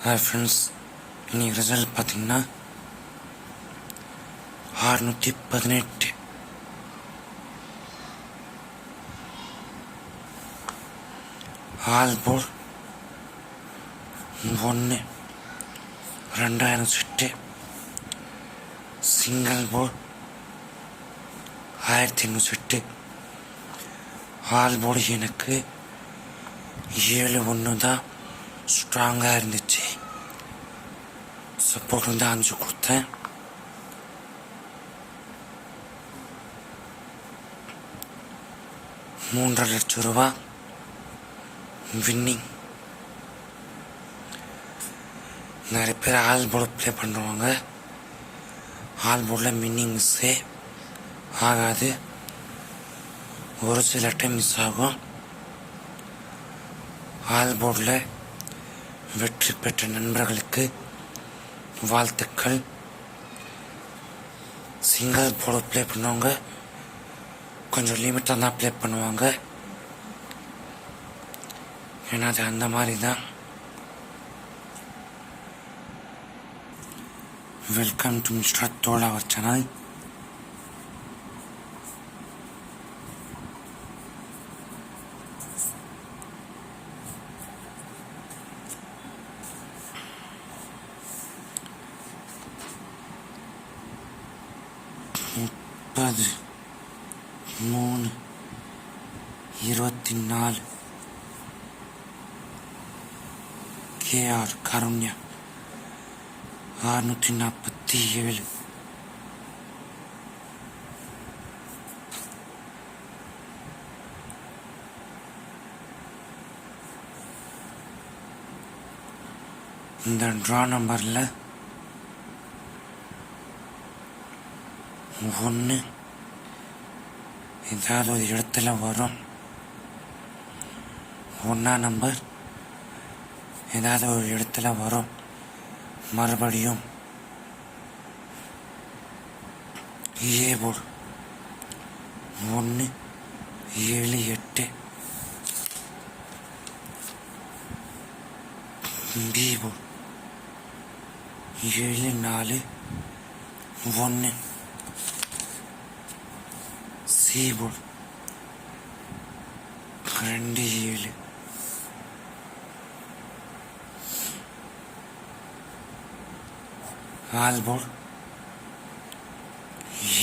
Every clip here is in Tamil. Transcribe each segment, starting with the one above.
ஹாய் ஃப்ரெண்ட்ஸ் இன்னைக்கு ரிசல்ட் பார்த்தீங்கன்னா அறுநூற்றி பதினெட்டு. ஆல் போல் ஒன்று ரெண்டாயிரம் சுட்டு சிங்கிள் போல் ஆயிரத்தி ஐநூறு சுட்டு ஆல் போர்டு எனக்கு ஏழு ஒன்று தான் ஸ்ட்ராங்காக இருந்துச்சு சப்போர்ட் வந்து அஞ்சு கொடுத்தேன் மூன்றரை லட்சம் ரூபா வின்னிங் நிறைய பேர் ஆல் போர்டு ப்ளே பண்ணுவாங்க ஆல் போர்டில் வின்னிங் மிஸ்ஸே ஆகாது ஒரு சில டைம் மிஸ் ஆகும் ஆல் போர்டில் வெற்றி பெற்ற நண்பர்களுக்கு வாழ்த்துக்கள். சிங்கிள் போர்டு ப்ளே பண்ணுவாங்க கொஞ்சம் லிமிட்டாக தான் ப்ளே பண்ணுவாங்க. ஏன்னா அது அந்த மாதிரி தான் வெல்கம் டு மிஸ்டர் தோல் அவர் சேனல் முப்பது மூணு இருபத்தி நாலு கேஆர் கருண்யா அறுநூற்றி நாற்பத்தி ஏழு இந்த ட்ரா நம்பரில் ஒன்று ஏதாவது ஒரு இடத்துல வரும். ஒன்றா நம்பர் ஏதாவது ஒரு இடத்துல வரும். மறுபடியும் ஏ போர்டு ஒன்று ஏழு எட்டு. பி. ஏழு நாலு. ஒன்று சி போர்டு ரெண்டு ஏழு ஆல் போர்டு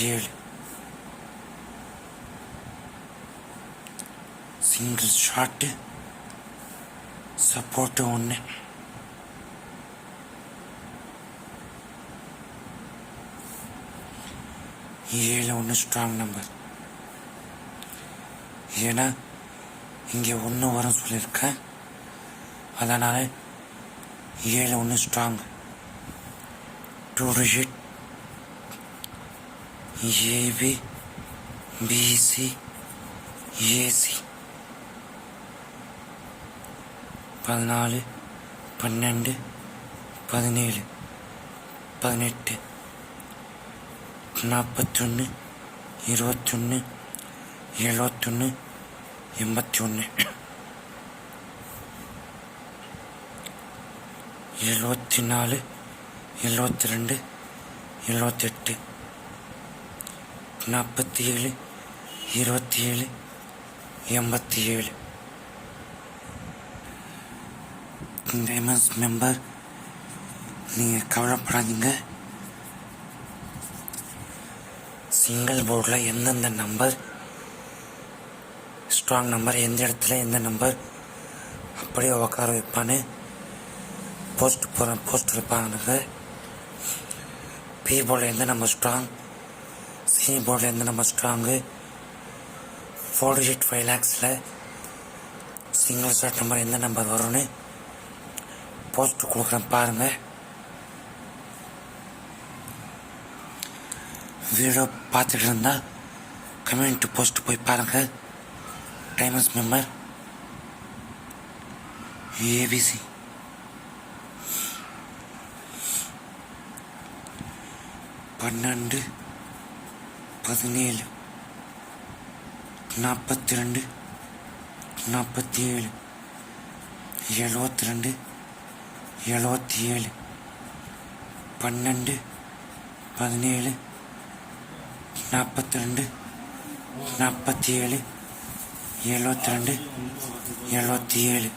ஏழு சிங்கிள் ஷாட்டு சப்போர்ட்டு ஒன்று ஏழு ஒன்று ஸ்ட்ராங் நம்பர் ஏன்னா இங்கே ஒன்று வரும் சொல்லியிருக்கேன் அதனால் ஏழு ஒன்று strong two digit AB BC AC பதினாலு பன்னெண்டு பதினேழு பதினெட்டு நாற்பத்தொன்று இருபத்தொன்று எழுபத்தொன்று எண்பத்தி ஒன்று எழுபத்தி நாலு எழுபத்தி ரெண்டு எழுபத்தெட்டு நாற்பத்தி ஏழு இருபத்தி ஏழு எண்பத்தி ஏழு இந்த எம்எஸ் மெம்பர் நீங்கள் கவலைப்படாதீங்க சிங்கிள் போர்டில் எந்தெந்த நம்பர் ஸ்ட்ராங் நம்பர் எந்த இடத்துல எந்த நம்பர் அப்படியே உட்கார வைப்பான்னு போஸ்ட் போகிற போஸ்ட் வைப்பாங்க பி போர்டில் எந்த நம்பர் ஸ்ட்ராங் சி போர்டில் எந்த number strong four digit five லேக்ஸில் single shot number எந்த நம்பர் வரும்னு போஸ்ட் கொடுக்குறேன் பாருங்கள் வீடியோ பார்த்துட்டு இருந்தால் கமெண்ட் போஸ்ட் போய் பாருங்கள் டைமஸ் மெம்பர் ஏபிசி பன்னெண்டு பதினேழு நாற்பத்தி ரெண்டு நாற்பத்தி ஏழு எழுபத்தி ரெண்டு எழுபத்தி ஏழு பன்னெண்டு பதினேழு நாற்பத்தி ரெண்டு நாற்பத்தி ஏழு எழுபத்தி ரெண்டு எழுபத்தி ஏழு.